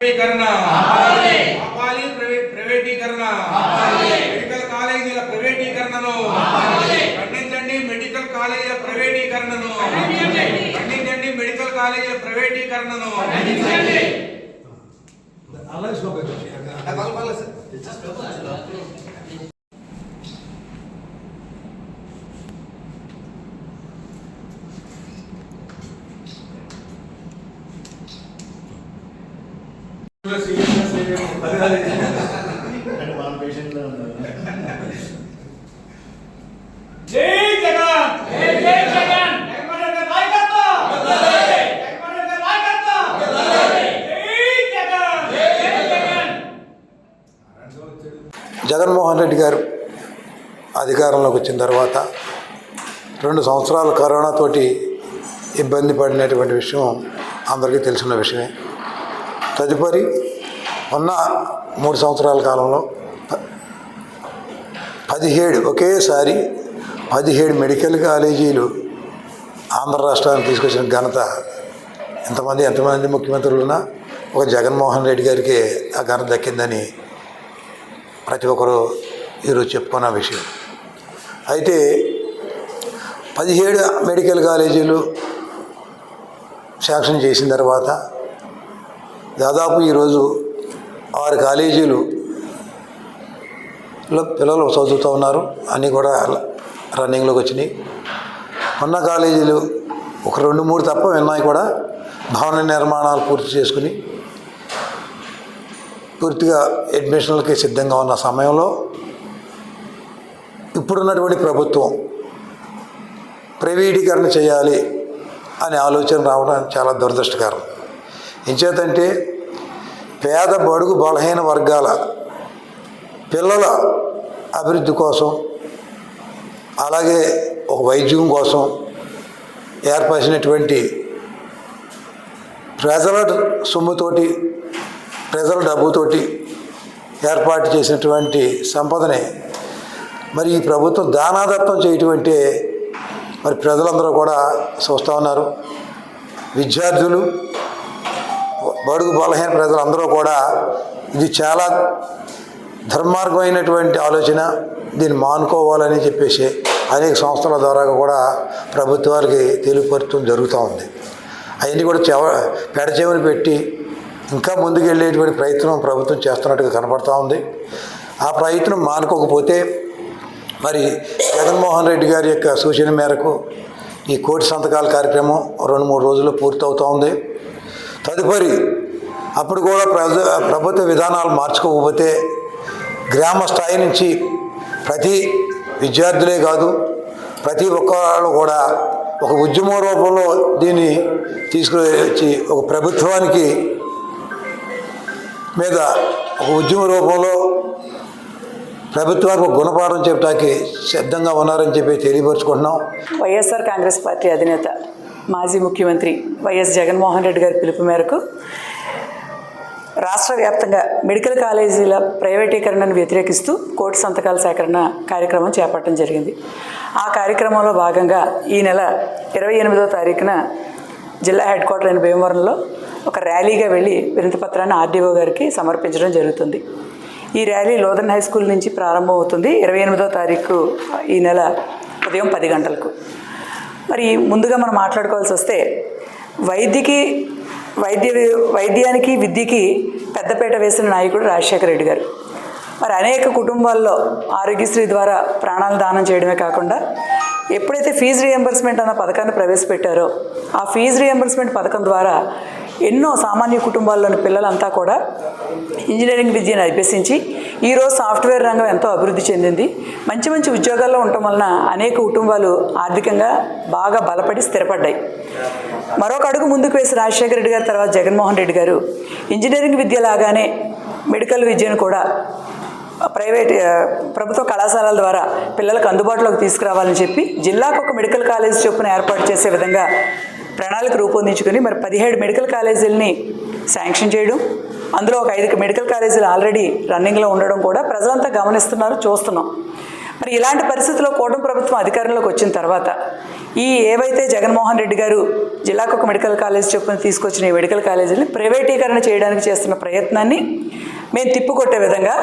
ప్రైవేటీకరణ ఆపాలి. ఆపాలి ప్రైవే- ప్రైవేటీకరణ మెడికల్ కాలేజీల ప్రైవేటీకరణను ఖండించండి మెడికల్ కాలేజీల ప్రైవేటీకరణను ఖండించండి మెడికల్ కాలేజీల ప్రైవేటీకరణను Alex não vai conseguir. Agora fala assim. അതെ జగన్మోహన్ రెడ్డి గారు అధికారంలోకి వచ్చిన తర్వాత రెండు సంవత్సరాలు కరోనాతోటి ఇబ్బంది పడినటువంటి విషయం అందరికీ తెలిసిన విషయమే. తదుపరి ఉన్న మూడు సంవత్సరాల కాలంలో ప- పదిహేడు ఒకేసారి పదిహేడు మెడికల్ కాలేజీలు ఆంధ్ర రాష్ట్రానికి తీసుకొచ్చిన ఘనత ఎంతమంది ఎంతమంది ముఖ్యమంత్రులున్నా ఒక జగన్మోహన్ రెడ్డి గారికి ఆ ఘనత దక్కిందని ప్రతి ఒక్కరూ ఈరోజు చెప్పుకున్న విషయం. అయితే పదిహేడు మెడికల్ కాలేజీలు శాంక్షన్ చేసిన తర్వాత దాదాపు ఈరోజు ఆరు కాలేజీలు పిల్లలు చదువుతూ ఉన్నారు. అన్నీ కూడా రన్నింగ్లోకి వచ్చినాయి. ఉన్న కాలేజీలు ఒక రెండు మూడు తప్ప విన్నాయి కూడా భవన నిర్మాణాలు పూర్తి చేసుకుని పూర్తిగా అడ్మిషన్లకి సిద్ధంగా ఉన్న సమయంలో ఇప్పుడున్నటువంటి ప్రభుత్వం ప్రైవేటీకరణ చేయాలి అనే ఆలోచన రావడం చాలా దురదృష్టకరం. ఎంచేతంటే పేద బడుగు బలహీన వర్గాల పిల్లల అభివృద్ధి కోసం అలాగే ఒక వైద్యం కోసం ఏర్పరిచినటువంటి ప్రజల సొమ్ముతోటి ప్రజల డబ్బుతోటి ఏర్పాటు చేసినటువంటి సంపదని. మరి ఈ ప్రభుత్వం దానాదత్తం చేయటం అంటే మరి ప్రజలందరూ కూడా చూస్తూ ఉన్నారు. విద్యార్థులు బడుగు బలహీన ప్రజలందరూ కూడా ఇది చాలా ధర్మార్గమైనటువంటి ఆలోచన. దీన్ని మానుకోవాలని చెప్పేసి అనేక సంస్థల ద్వారా కూడా ప్రభుత్వాలకి తెలియపరచడం జరుగుతూ ఉంది. అవన్నీ కూడా చెవ పెడచెవిని పెట్టి ఇంకా ముందుకెళ్ళేటువంటి ప్రయత్నం ప్రభుత్వం చేస్తున్నట్టుగా కనపడతా ఉంది. ఆ ప్రయత్నం మానుకోకపోతే మరి జగన్మోహన్ రెడ్డి గారి యొక్క సూచన మేరకు ఈ కోటి సంతకాల కార్యక్రమం రెండు మూడు రోజుల్లో పూర్తవుతూ ఉంది. తదుపరి అప్పుడు కూడా ప్రజ ప్రభుత్వ విధానాలు మార్చుకోకపోతే గ్రామ స్థాయి నుంచి ప్రతి విద్యార్థులే కాదు ప్రతి ఒక్కళ్ళు కూడా ఒక ఉద్యమ రూపంలో దీన్ని తీసుకువచ్చి ఒక ప్రభుత్వానికి మీద ఒక ఉద్యమ రూపంలో ప్రభుత్వాలకు గుణపాఠం చెప్పడానికి సిద్ధంగా ఉన్నారని చెప్పి తెలియపరుచుకుంటున్నాం. వైఎస్ఆర్ కాంగ్రెస్ పార్టీ అధినేత మాజీ ముఖ్యమంత్రి వైఎస్ జగన్మోహన్ రెడ్డి గారి పిలుపు మేరకు రాష్ట్ర వ్యాప్తంగా మెడికల్ కాలేజీల ప్రైవేటీకరణను వ్యతిరేకిస్తూ కోటి సంతకాల సేకరణ కార్యక్రమం చేపట్టడం జరిగింది. ఆ కార్యక్రమంలో భాగంగా ఈ నెల ఇరవై ఎనిమిదో తారీఖున జిల్లా హెడ్ క్వార్టర్ అయిన భీమవరంలో ఒక ర్యాలీగా వెళ్ళి వినతిపత్రాన్ని ఆర్డీఓ గారికి సమర్పించడం జరుగుతుంది. ఈ ర్యాలీ లోదన్ హై స్కూల్ నుంచి ప్రారంభం అవుతుంది. ఇరవై ఎనిమిదో తారీఖు ఈ నెల ఉదయం పది గంటలకు. మరి ముందుగా మనం మాట్లాడుకోవాల్సి వస్తే వైద్యకి వైద్య వైద్యానికి విద్యకి పెద్దపేట వేసిన నాయకుడు రాజశేఖర రెడ్డి గారు. మరి అనేక కుటుంబాల్లో ఆరోగ్యశ్రీ ద్వారా ప్రాణాలు దానం చేయడమే కాకుండా ఎప్పుడైతే ఫీజు రియంబర్స్మెంట్ అన్న పథకాన్ని ప్రవేశపెట్టారో ఆ ఫీజు రియంబర్స్మెంట్ పథకం ద్వారా ఎన్నో సామాన్య కుటుంబాల్లోని పిల్లలంతా కూడా ఇంజనీరింగ్ విద్యను అభ్యసించి ఈరోజు సాఫ్ట్వేర్ రంగం ఎంతో అభివృద్ధి చెందింది. మంచి మంచి ఉద్యోగాల్లో ఉండటం వలన అనేక కుటుంబాలు ఆర్థికంగా బాగా బలపడి స్థిరపడ్డాయి. మరొక అడుగు ముందుకు వేసి రాజశేఖర రెడ్డి గారి తర్వాత జగన్మోహన్ రెడ్డి గారు ఇంజనీరింగ్ విద్య లాగానే మెడికల్ విద్యను కూడా ప్రైవేట్ ప్రభుత్వ కళాశాలల ద్వారా పిల్లలకు అందుబాటులోకి తీసుకురావాలని చెప్పి జిల్లాకు ఒక మెడికల్ కాలేజ్ చొప్పున ఏర్పాటు చేసే విధంగా ప్రణాళిక రూపొందించుకుని మరి పదిహేడు మెడికల్ కాలేజీలని శాంక్షన్ చేయడం అందులో ఒక ఐదు మెడికల్ కాలేజీలు ఆల్రెడీ రన్నింగ్లో ఉండడం కూడా ప్రజలంతా గమనిస్తున్నారు చూస్తున్నాం. మరి ఇలాంటి పరిస్థితుల్లో కూటమి ప్రభుత్వం అధికారంలోకి వచ్చిన తర్వాత ఈ ఏవైతే జగన్మోహన్ రెడ్డి గారు జిల్లాకు ఒక మెడికల్ కాలేజ్ చొప్పున తీసుకొచ్చిన ఈ మెడికల్ కాలేజీని ప్రైవేటీకరణ చేయడానికి చేస్తున్న ప్రయత్నాన్ని మేము తిప్పుకొట్టే విధంగా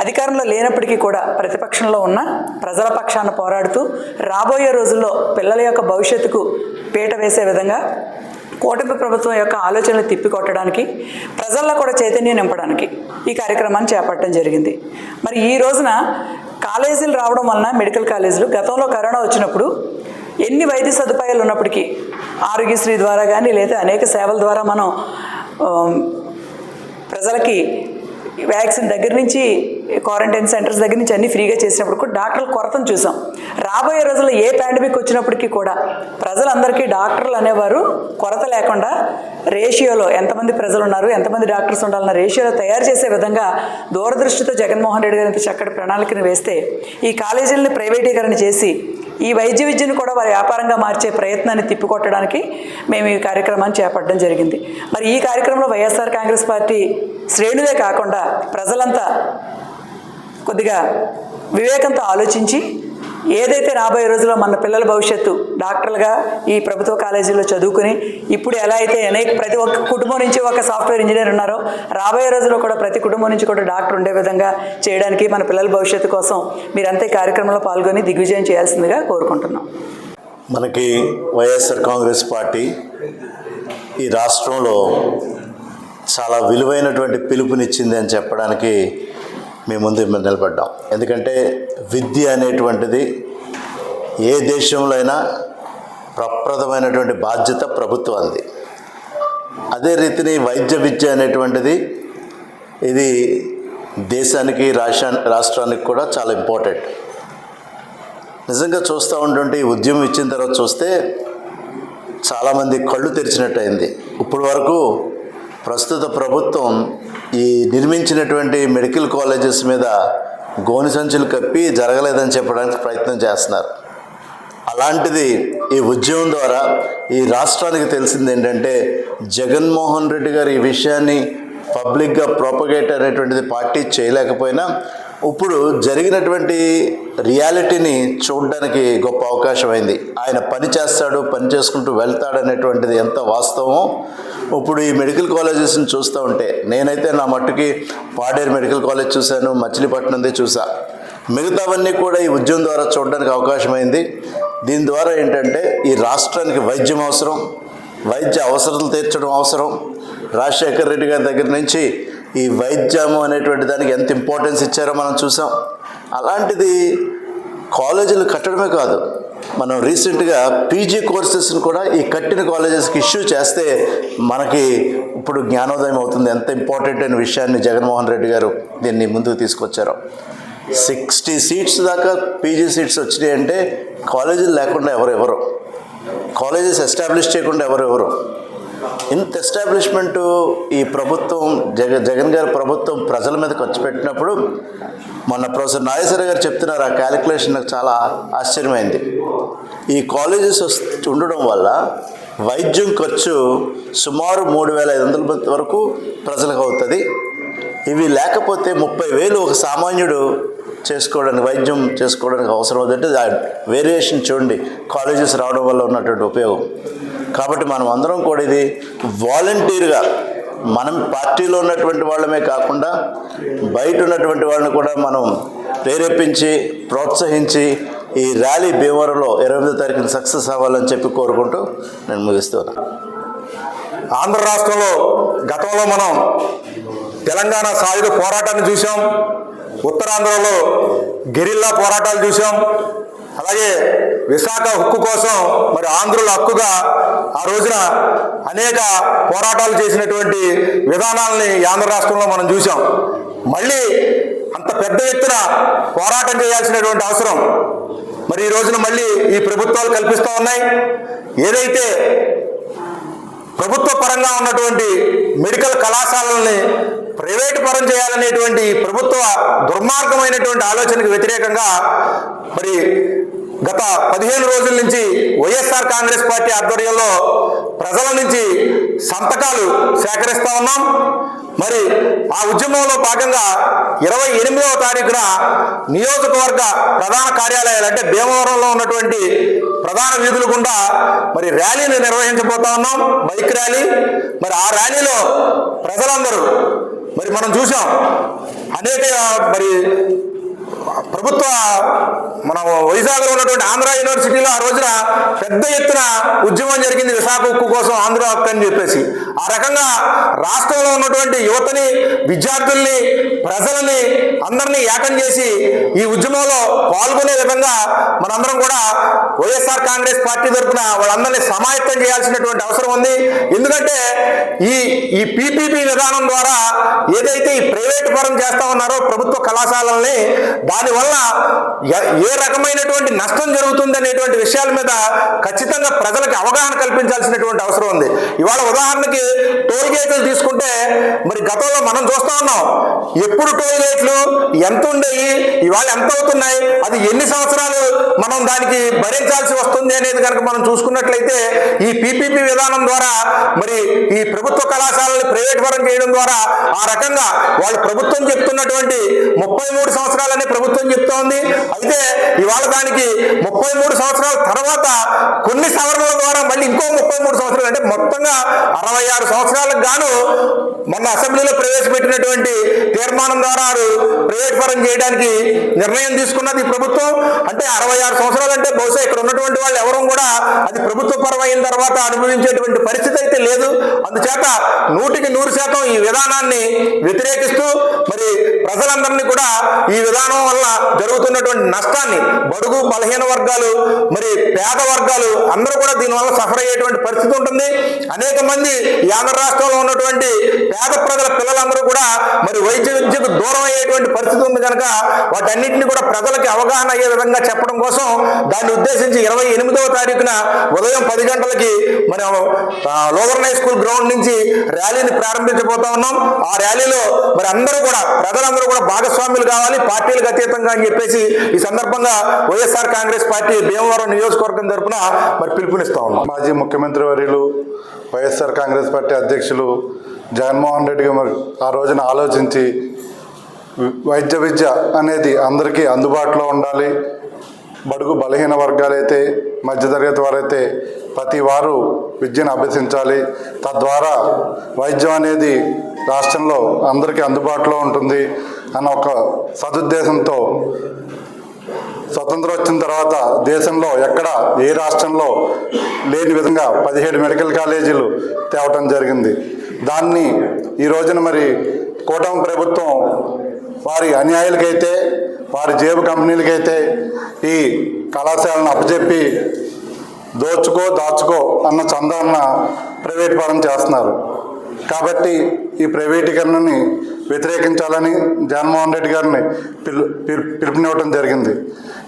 అధికారంలో లేనప్పటికీ కూడా ప్రతిపక్షంలో ఉన్న ప్రజల పక్షాన పోరాడుతూ రాబోయే రోజుల్లో పిల్లల యొక్క భవిష్యత్తుకు పీట వేసే విధంగా కూటమి ప్రభుత్వం యొక్క ఆలోచనలు తిప్పికొట్టడానికి ప్రజల్లో కూడా చైతన్యం నింపడానికి ఈ కార్యక్రమాన్ని చేపట్టడం జరిగింది. మరి ఈ రోజున కాలేజీలు రావడం వలన మెడికల్ కాలేజీలు గతంలో కరోనా వచ్చినప్పుడు ఎన్ని వైద్య సదుపాయాలు ఉన్నప్పటికీ ఆరోగ్యశ్రీ ద్వారా కానీ లేదా అనేక సేవల ద్వారా మనం ప్రజలకి వ్యాక్సిన్ దగ్గర నుంచి క్వారంటైన్ సెంటర్స్ దగ్గర నుంచి అన్ని ఫ్రీగా చేసినప్పుడు కూడా డాక్టర్ల కొరతను చూసాం. రాబోయే రోజుల్లో ఏ పాండమిక్ వచ్చినప్పటికీ కూడా ప్రజలందరికీ డాక్టర్లు అనేవారు కొరత లేకుండా రేషియోలో ఎంతమంది ప్రజలు ఉన్నారు ఎంతమంది డాక్టర్స్ ఉండాలన్న రేషియోలో తయారు చేసే విధంగా దూరదృష్టితో జగన్మోహన్ రెడ్డి గారి ఇంత చక్కటి ప్రణాళికను వేస్తే ఈ కాలేజీలని ప్రైవేటీకరణ చేసి ఈ వైద్య విద్యను కూడా వారి వ్యాపారంగా మార్చే ప్రయత్నాన్ని తిప్పికొట్టడానికి మేము ఈ కార్యక్రమాన్ని చేపట్టడం జరిగింది. మరి ఈ కార్యక్రమంలో వైఎస్ఆర్ కాంగ్రెస్ పార్టీ శ్రేణులే కాకుండా ప్రజలంతా కొద్దిగా వివేకంతో ఆలోచించి ఏదైతే రాబోయే రోజుల్లో మన పిల్లల భవిష్యత్తు డాక్టర్లుగా ఈ ప్రభుత్వ కాలేజీలో చదువుకుని ఇప్పుడు ఎలా అయితే అనేక ప్రతి ఒక్క కుటుంబం నుంచి ఒక సాఫ్ట్వేర్ ఇంజనీర్ ఉన్నారో రాబోయే రోజుల్లో కూడా ప్రతి కుటుంబం నుంచి కూడా డాక్టర్ ఉండే విధంగా చేయడానికి మన పిల్లల భవిష్యత్తు కోసం మీరంతా ఈ కార్యక్రమంలో పాల్గొని దిగ్విజయం చేయాల్సిందిగా కోరుకుంటున్నాం. మనకి వైఎస్ఆర్ కాంగ్రెస్ పార్టీ ఈ రాష్ట్రంలో చాలా విలువైనటువంటి పిలుపునిచ్చింది అని చెప్పడానికి మేము ముందు నిలబడ్డాం. ఎందుకంటే విద్య అనేటువంటిది ఏ దేశంలో అయినా ప్రప్రదమైనటువంటి బాధ్యత ప్రభుత్వానికి అదే రీతిని వైద్య విద్య అనేటువంటిది ఇది దేశానికి రాష్ట్రా రాష్ట్రానికి కూడా చాలా ఇంపార్టెంట్. నిజంగా చూస్తూ ఉంటుంటే ఈ ఉద్యమం ఇచ్చిన తర్వాత చూస్తే చాలామంది కళ్ళు తెరిచినట్టు అయింది ఇప్పటి వరకు ప్రస్తుత ప్రభుత్వం ఈ నిర్మించినటువంటి మెడికల్ కాలేజెస్ మీద గోని సంచులు కప్పి జరగలేదని చెప్పడానికి ప్రయత్నం చేస్తున్నారు. అలాంటిది ఈ ఉద్యమం ద్వారా ఈ రాష్ట్రానికి తెలిసింది ఏంటంటే జగన్మోహన్ రెడ్డి గారు ఈ విషయాన్ని పబ్లిక్గా ప్రోపగేట్ అనేటువంటిది పార్టీ చేయలేకపోయినా ఇప్పుడు జరిగినటువంటి రియాలిటీని చూడడానికి గొప్ప అవకాశం అయింది ఆయన పని చేస్తాడు పని చేసుకుంటూ వెళ్తాడు అనేటువంటిది ఎంత వాస్తవం ఇప్పుడు ఈ మెడికల్ కాలేజెస్ని చూస్తూ ఉంటే నేనైతే నా మట్టుకి పాడేరు మెడికల్ కాలేజ్ చూశాను మచిలీపట్నంది చూసా. మిగతావన్నీ కూడా ఈ ఉద్యమం ద్వారా చూడడానికి అవకాశమైంది. దీని ద్వారా ఏంటంటే ఈ రాష్ట్రానికి వైద్యం అవసరం వైద్య అవసరాలు తీర్చడం అవసరం. రాజశేఖర్ రెడ్డి గారి దగ్గర నుంచి ఈ వైద్యము అనేటువంటి దానికి ఎంత ఇంపార్టెన్స్ ఇచ్చారో మనం చూసాం. అలాంటిది కాలేజీలు కట్టడమే కాదు. మనం రీసెంట్గా పీజీ కోర్సెస్ని కూడా ఈ కట్టిన కాలేజెస్కి ఇష్యూ చేస్తే మనకి ఇప్పుడు జ్ఞానోదయం అవుతుంది. ఎంత ఇంపార్టెంట్ అయిన విషయాన్ని జగన్మోహన్ రెడ్డి గారు దీన్ని ముందుకు తీసుకొచ్చారు. సిక్స్టీ సీట్స్ దాకా పీజీ సీట్స్ వచ్చినాయి అంటే కాలేజీలు లేకుండా ఎవరెవరు కాలేజెస్ ఎస్టాబ్లిష్ చేయకుండా ఎవరెవరు ఇంత ఎస్టాబ్లిష్మెంటు ఈ ప్రభుత్వం జగ జగన్ గారి ప్రభుత్వం ప్రజల మీద ఖర్చు పెట్టినప్పుడు మొన్న ప్రొఫెసర్ నాగేశ్వర గారు చెప్తున్నారు ఆ క్యాలిక్యులేషన్ నాకు చాలా ఆశ్చర్యమైంది. ఈ కాలేజెస్ ఉండడం వల్ల వైద్యం ఖర్చు సుమారు మూడు వేల ఐదు వందల వరకు ప్రజలకు అవుతుంది. ఇవి లేకపోతే ముప్పై వేలు ఒక సామాన్యుడు చేసుకోవడానికి వైద్యం చేసుకోవడానికి అవసరం అవుతుంటే వేరియేషన్ చూడండి కాలేజెస్ రావడం వల్ల ఉన్నటువంటి ఉపయోగం. కాబట్టి మనం అందరం కూడా ఇది వాలంటీర్గా. మనం పార్టీలో ఉన్నటువంటి వాళ్ళమే కాకుండా బయట ఉన్నటువంటి వాళ్ళని కూడా మనం ప్రేరేపించి ప్రోత్సహించి ఈ ర్యాలీ భీమవరంలో ఇరవై ఎనిమిదో తారీఖున సక్సెస్ అవ్వాలని చెప్పి కోరుకుంటూ నేను ముగిస్తున్నాను. ఆంధ్ర రాష్ట్రంలో గతంలో మనం తెలంగాణ సాయుధ పోరాటాన్ని చూసాం ఉత్తరాంధ్రలో గెరిల్లా పోరాటాలు చూసాం అలాగే విశాఖ హక్కు కోసం మరి ఆంధ్రుల హక్కుగా ఆ రోజున అనేక పోరాటాలు చేసినటువంటి విధానాలని ఆంధ్ర రాష్ట్రంలో మనం చూసాం మళ్ళీ అంత పెద్ద ఎత్తున పోరాటం చేయాల్సినటువంటి అవసరం. మరి ఈ రోజున మళ్ళీ ఈ ప్రభుత్వాలు కల్పిస్తూ ఉన్నాయి. ఏదైతే ప్రభుత్వ పరంగా ఉన్నటువంటి మెడికల్ కళాశాలల్ని ప్రైవేటు పరం చేయాలనేటువంటి ప్రభుత్వ దుర్మార్గమైనటువంటి ఆలోచనకు వ్యతిరేకంగా మరి గత పదిహేను రోజుల నుంచి వైఎస్ఆర్ కాంగ్రెస్ పార్టీ ఆధ్వర్యంలో ప్రజల నుంచి సంతకాలు సేకరిస్తా ఉన్నాం. మరి ఆ ఉద్యమంలో భాగంగా ఇరవై ఎనిమిదవ తారీఖున నియోజకవర్గ ప్రధాన కార్యాలయాలు అంటే భీమవరంలో ఉన్నటువంటి ప్రధాన వీధులు గుండా మరి ర్యాలీని నిర్వహించబోతా ఉన్నాం. Bike rally. మరి ఆ ర్యాలీలో ప్రజలందరూ మరి మనం చూసాం అనేక మరి ప్రభుత్వ మన వైజాగ్లో ఉన్నటువంటి ఆంధ్ర యూనివర్సిటీలో ఆ రోజున పెద్ద ఎత్తున ఉద్యమం జరిగింది విశాఖ ఉక్కు కోసం ఆంధ్ర హక్కు అని చెప్పేసి. ఆ రకంగా రాష్ట్రంలో ఉన్నటువంటి యువతని విద్యార్థుల్ని ప్రజలని అందరినీ ఏకం చేసి ఈ ఉద్యమంలో పాల్గొనే విధంగా మనందరం కూడా వైఎస్ఆర్ కాంగ్రెస్ పార్టీ తరఫున వాళ్ళందరినీ సమాయత్తం చేయాల్సినటువంటి అవసరం ఉంది. ఎందుకంటే ఈ ఈ పీపీపీ విధానం ద్వారా ఏదైతే ఈ ప్రైవేట్ పరం చేస్తా ఉన్నారో ప్రభుత్వ కళాశాలల్ని దానివల్ల ఏ రకమైనటువంటి నష్టం జరుగుతుంది అనేటువంటి విషయాల మీద ఖచ్చితంగా ప్రజలకు అవగాహన కల్పించాల్సినటువంటి అవసరం ఉంది. ఇవాళ ఉదాహరణకి టోల్ గేట్లు తీసుకుంటే మరి గతంలో మనం చూస్తా ఉన్నాం ఎప్పుడు టోల్ గేట్లు ఎంత ఉండేవి ఇవాళ ఎంత అవుతున్నాయి అది ఎన్ని సంవత్సరాలు మనం దానికి భరించాల్సి వస్తుంది అనేది కనుక మనం చూసుకున్నట్లయితే ఈ పీపీపీ విధానం ద్వారా మరి ఈ ప్రభుత్వ కళాశాలని ప్రైవేట్ పరం చేయడం ద్వారా ఆ రకంగా వాళ్ళు ప్రభుత్వం చెప్తున్నటువంటి ముప్పై మూడు సంవత్సరాలని ప్రభుత్వం చెప్తోంది. అయితే ఇవాళ దానికి ముప్పై మూడు సంవత్సరాల తర్వాత కొన్ని సవరణల ద్వారా మళ్ళీ ఇంకో ముప్పై మూడు సంవత్సరాలు అంటే మొత్తంగా అరవై ఆరు సంవత్సరాలకు గాను మొన్న అసెంబ్లీలో ప్రవేశపెట్టినటువంటి తీర్మానం ద్వారా ప్రైవేట్ పరం చేయడానికి నిర్ణయం తీసుకున్నది ఈ ప్రభుత్వం. అంటే అరవై ఆరు సంవత్సరాలు అంటే బహుశా ఇక్కడ ఉన్నటువంటి వాళ్ళు ఎవరూ కూడా అది ప్రభుత్వ పరమైన తర్వాత అనుభవించేటువంటి పరిస్థితి అయితే లేదు. అందుచేత నూటికి నూరు శాతం ఈ విధానాన్ని వ్యతిరేకిస్తూ మరి ప్రజలందరినీ కూడా ఈ విధానం వల్ల జరుగుతున్నటువంటి నష్టాన్ని బడుగు బలహీన వర్గాలు మరి పేద వర్గాలు అందరూ కూడా దీనివల్ల సఫర్ అయ్యేటువంటి పరిస్థితి ఉంటుంది. అనేక మంది ఆంధ్ర రాష్ట్రంలో ఉన్నటువంటి పేద ప్రజల పిల్లలందరూ కూడా మరి వైద్య విద్యకు దూరం అయ్యేటువంటి పరిస్థితి ఉంది కనుక వాటన్నిటిని కూడా ప్రజలకి అవగాహన అయ్యే విధంగా చెప్పడం కోసం దాన్ని ఉద్దేశించి ఇరవై ఎనిమిదవ తారీఖున ఉదయం పది గంటలకి మనం లోవర్నై స్కూల్ గ్రౌండ్ నుంచి ర్యాలీని ప్రారంభించబోతా ఉన్నాం. ఆ ర్యాలీలో మరి అందరూ కూడా ప్రజలందరూ కూడా భాగస్వాములు కావాలి పార్టీలకు అతీతంగా అని చెప్పేసి ఈ సందర్భంగా వైఎస్ఆర్ కాంగ్రెస్ పార్టీ భీమవరం నియోజకవర్గం తరపున మరి పిలుపునిస్తా ఉన్నాం. మాజీ ముఖ్యమంత్రి వర్యులు వైఎస్ఆర్ కాంగ్రెస్ పార్టీ అధ్యక్షులు జగన్మోహన్ రెడ్డి గారు ఆ రోజున ఆలోచించి వైద్య విద్య అనేది అందరికీ అందుబాటులో ఉండాలి. బడుగు బలహీన వర్గాలైతే మధ్యతరగతి వారైతే ప్రతి వారు విద్యను అభ్యసించాలి. తద్వారా వైద్యం అనేది రాష్ట్రంలో అందరికీ అందుబాటులో ఉంటుంది అన్న ఒక సదుద్దేశంతో స్వతంత్రం వచ్చిన తర్వాత దేశంలో ఎక్కడ ఏ రాష్ట్రంలో లేని విధంగా పదిహేడు మెడికల్ కాలేజీలు తేవటం జరిగింది. దాన్ని ఈ రోజున మరి కూటమి ప్రభుత్వం వారి అన్యాయాలకైతే వారి జేబు కంపెనీలకైతే ఈ కళాశాలను అప్పచెప్పి దోచుకో దాచుకో అన్న చందాన్న ప్రైవేట్ పరం చేస్తున్నారు. కాబట్టి ఈ ప్రైవేటీకరణని వ్యతిరేకించాలని జగన్మోహన్ రెడ్డి గారిని పిలు పిలు- పిలుపునివ్వడం జరిగింది.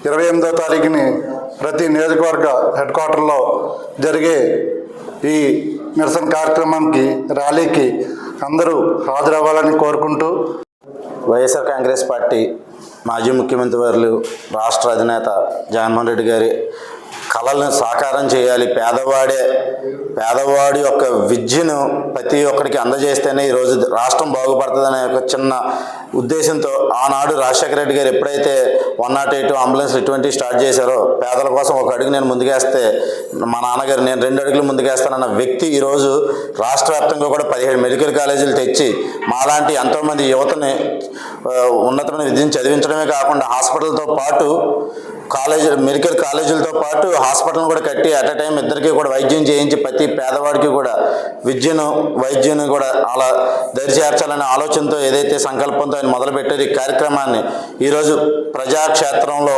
ఇరవై ఎనిమిదో తారీఖుని ప్రతి నియోజకవర్గ హెడ్ క్వార్టర్లో జరిగే ఈ నిరసన కార్యక్రమానికి ర్యాలీకి అందరూ హాజరవ్వాలని కోరుకుంటూ వైఎస్ఆర్ కాంగ్రెస్ పార్టీ మాజీ ముఖ్యమంత్రి వర్లు రాష్ట్ర అధినేత జగన్మోహన్ రెడ్డి గారి కళలను సాకారం చేయాలి. పేదవాడే పేదవాడి యొక్క విద్యను ప్రతి ఒక్కరికి అందజేస్తేనే ఈరోజు రాష్ట్రం బాగుపడుతుందనే ఒక చిన్న ఉద్దేశంతో ఆనాడు రాజశేఖర రెడ్డి గారు ఎప్పుడైతే వన్ నాట్ ఎయిట్ అంబులెన్స్ ఇటువంటి స్టార్ట్ చేశారో పేదల కోసం ఒక అడుగు నేను ముందుకేస్తే మా నాన్నగారు నేను రెండు అడుగులు ముందుకేస్తానన్న వ్యక్తి ఈరోజు రాష్ట్ర వ్యాప్తంగా కూడా పదిహేడు మెడికల్ కాలేజీలు తెచ్చి మాలాంటి ఎంతోమంది యువతని ఉన్నతమైన విద్యను చదివించడమే కాకుండా హాస్పిటల్తో పాటు కాలేజీ మెడికల్ కాలేజీలతో పాటు హాస్పిటల్ కూడా కట్టి అట్ టైం ఇద్దరికి కూడా వైద్యం చేయించి ప్రతి పేదవాడికి కూడా విద్యను వైద్యను కూడా అలా దరిచేర్చాలనే ఆలోచనతో ఏదైతే సంకల్పంతో ఆయన మొదలుపెట్టారు ఈ కార్యక్రమాన్ని ఈరోజు ప్రజాక్షేత్రంలో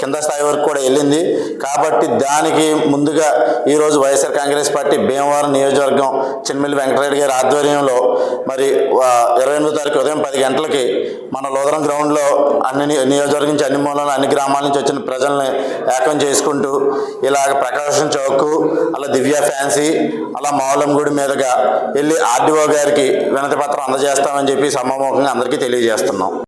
కింద స్థాయి వరకు కూడా వెళ్ళింది. కాబట్టి దానికి ముందుగా ఈరోజు వైఎస్ఆర్ కాంగ్రెస్ పార్టీ భీమవరం నియోజకవర్గం చిన్మిల్లి వెంకటరెడ్డి గారి ఆధ్వర్యంలో మరి ఇరవై ఎనిమిదో తారీఖు ఉదయం పది గంటలకి మన లోదరం గ్రౌండ్లో అన్ని ని- నియోజకవర్గం నుంచి అన్ని మూలలో అన్ని గ్రామాల నుంచి వచ్చిన ప్రజల్ని ఏకం చేసుకుంటూ ఇలాగ ప్రకాశం చౌక్ అలా దివ్య ఫ్యాన్సీ అలా మావులం గుడి మీదుగా వెళ్ళి ఆర్డీఓ గారికి వినతి పత్రం అందజేస్తామని చెప్పి సమూహంగా అందరికీ తెలియజేస్తున్నాం.